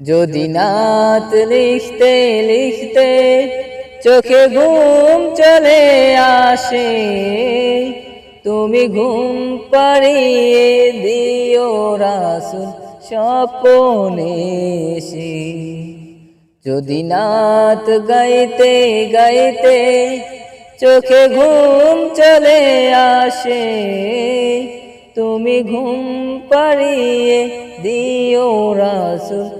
যদি নাত লিখতে লিখতে চোখে ঘুম চলে আসে তুমি ঘুম পাড়িয়ে দিও রাসুল স্বপনে এসে। যদি নাত গাইতে গাইতে চোখে ঘুম চলে আসে তুমি ঘুম পাড়িয়ে দিও রাসুল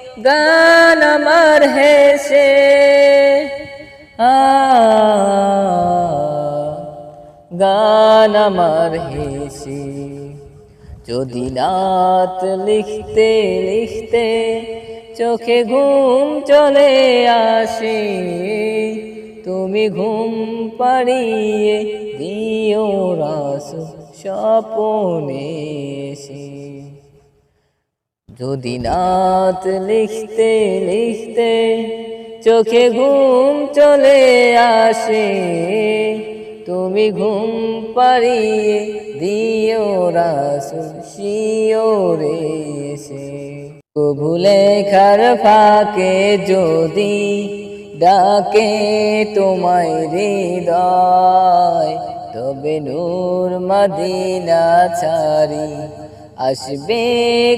গান আমার হেসে গান আমার হেসে। যদি নাত লিখতে লিখতে চোখে ঘুম চলে আসে, তুমি ঘুম পাড়িয়ে দিও রাস স্বপনে। যদি নাত লিখতে লিখতে চোখে ঘুম চলে আসে, তুমি ঘুম পাড়িয়ে দিও রাসুল শিওরে এসে ভুলে খার ফাঁকে যদি ডাকে তোমায় হৃদয়, তবে নূর মদিনা ছাড়ি আসবে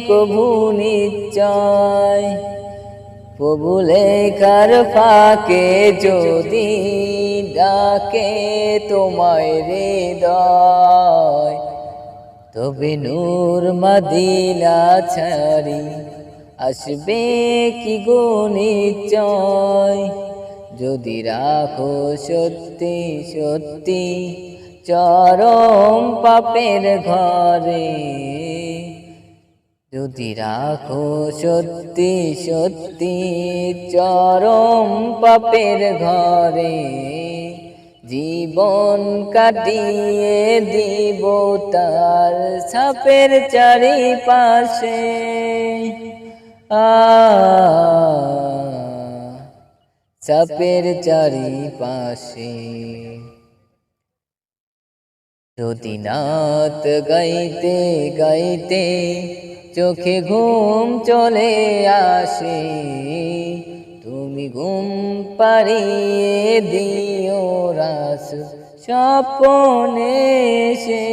কভু নিশ্চয়। প্রভু কার ফাঁকে যদি ডাকে তোমায় হৃদয়, তবে নূর মদিনা ছাড়ি আসবে কি গো নিশ্চয়? যদি রাখো সত্যি সত্যি চরম পাপের ঘরে যদি রাখো সত্যি সত্যি চরম পাপের ঘরে, জীবন কাটিয়ে দিব তার সাপের চারিপাশে। সাপের চারিপাশে। যদি নাত গাইতে গাইতে চোখে ঘুম চলে আসে, তুমি ঘুম পাড়িয়ে দিও রাস স্বপনে সে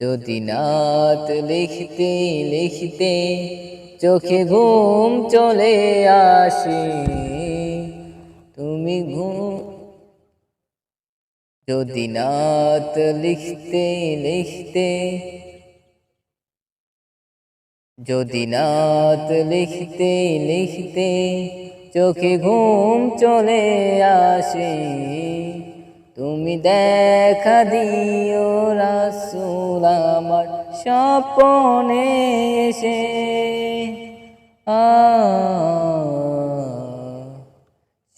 যদি নাত লিখতে লিখতে চোখে ঘুম চলে আসে, তুমি ঘুম যদি নাত লিখতে লিখতে যদি নাত লিখতে লিখতে চোখে ঘুম চলে আসে তুমি দেখা দিও রাসুল আমার স্বপনে এসে।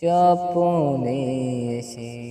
স্বপনে এসে।